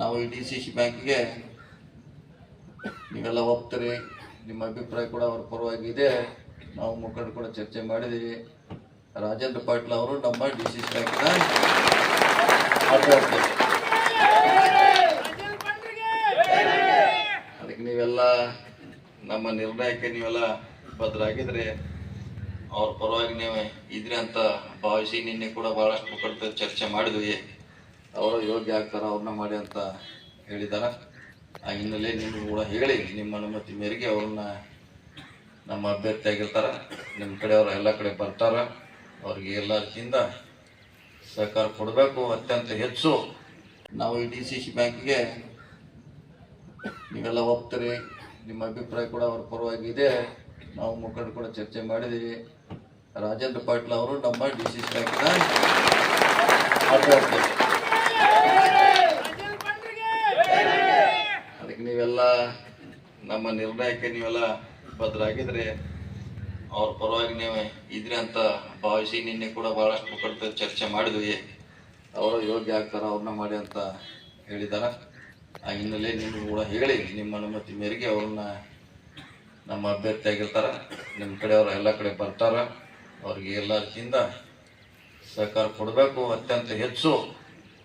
ನಾವು ಈ D C C ಬ್ಯಾಂಕಿಗೆ ನೀವೆಲ್ಲ ಹೋಗ್ತೀರಿ ನಿಮ್ಮ ಅಭಿಪ್ರಾಯ ಕೂಡ ಅವ್ರ ಪರವಾಗಿ ಇದೆ ನಾವು ಮುಖಂಡ ಕೂಡ ಚರ್ಚೆ ಮಾಡಿದ್ದೀವಿ. ರಾಜೇಂದ್ರ ಪಾಟೀಲ್ ಅವರು ನಮ್ಮ ಡಿ ಸಿ ಸಿ ಬ್ಯಾಂಕ್ನ ಅದಕ್ಕೆ ನೀವೆಲ್ಲ ನಮ್ಮ ನಿರ್ಣಯಕ್ಕೆ ನೀವೆಲ್ಲ ಭದ್ರಾಗಿದ್ರೆ ಅವ್ರ ಪರವಾಗಿ ನೀವು ಇದ್ರಿ ಅಂತ ಭಾವಿಸಿ ನಿನ್ನೆ ಕೂಡ ಬಹಳಷ್ಟು ಮುಖಂಡ ಚರ್ಚೆ ಮಾಡಿದ್ವಿ. ಅವರು ಯೋಗ್ಯ ಆಗ್ತಾರೆ, ಅವ್ರನ್ನ ಮಾಡಿ ಅಂತ ಹೇಳಿದಾರ. ಆ ಹಿನ್ನೆಲೆ ನಿಮ್ಗೆ ಕೂಡ ಹೇಳಿ, ನಿಮ್ಮ ಅನುಮತಿ ಮೇರೆಗೆ ಅವ್ರನ್ನ ನಮ್ಮ ಅಭ್ಯರ್ಥಿ ಆಗಿರ್ತಾರ. ನಿಮ್ಮ ಕಡೆ ಅವ್ರು ಎಲ್ಲ ಕಡೆ ಬರ್ತಾರ. ಅವ್ರಿಗೆ ಎಲ್ಲ ರೀತಿಯಿಂದ ಸಹಕಾರ ಕೊಡಬೇಕು. ಅತ್ಯಂತ ಹೆಚ್ಚು ನಾವು ಈ ಡಿ ಸಿ ಸಿ ಬ್ಯಾಂಕಿಗೆ ನೀವೆಲ್ಲ ಹೋಗ್ತೀರಿ ನಿಮ್ಮ ಅಭಿಪ್ರಾಯ ಕೂಡ ಅವ್ರ ಪರವಾಗಿ ಇದೆ ನಾವು ಮುಖಂಡ ಕೂಡ ಚರ್ಚೆ ಮಾಡಿದ್ದೀವಿ. ರಾಜೇಂದ್ರ ಪಾಟೀಲ್ ಅವರು ನಮ್ಮ ಡಿ ಸಿ ಸಿ ಬ್ಯಾಂಕ್ನ ಅಭ್ಯರ್ಥಿ. ನೀವೆಲ್ಲ ನಮ್ಮ ನಿರ್ಣಯಕ್ಕೆ ನೀವೆಲ್ಲ ಭದ್ರಾಗಿದ್ರೆ ಅವ್ರ ಪರವಾಗಿ ನೀವು ಇದ್ರಿ ಅಂತ ಭಾವಿಸಿ ನಿನ್ನೆ ಕೂಡ ಬಹಳಷ್ಟು ಮುಖಂಡ ಚರ್ಚೆ ಮಾಡಿದ್ವಿ. ಅವರು ಯೋಗ್ಯ ಆಗ್ತಾರೆ, ಅವ್ರನ್ನ ಮಾಡಿ ಅಂತ ಹೇಳಿದಾರ. ಆ ಹಿನ್ನೆಲೆ ನಿಮ್ಗೆ ಕೂಡ ಹೇಳಿ, ನಿಮ್ಮ ಅನುಮತಿ ಮೇರೆಗೆ ಅವ್ರನ್ನ ನಮ್ಮ ಅಭ್ಯರ್ಥಿ ಆಗಿರ್ತಾರ. ನಿಮ್ಮ ಕಡೆ ಅವ್ರು ಎಲ್ಲ ಕಡೆ ಬರ್ತಾರ. ಅವ್ರಿಗೆ ಎಲ್ಲ ಸಹಕಾರ ಕೊಡಬೇಕು. ಅತ್ಯಂತ ಹೆಚ್ಚು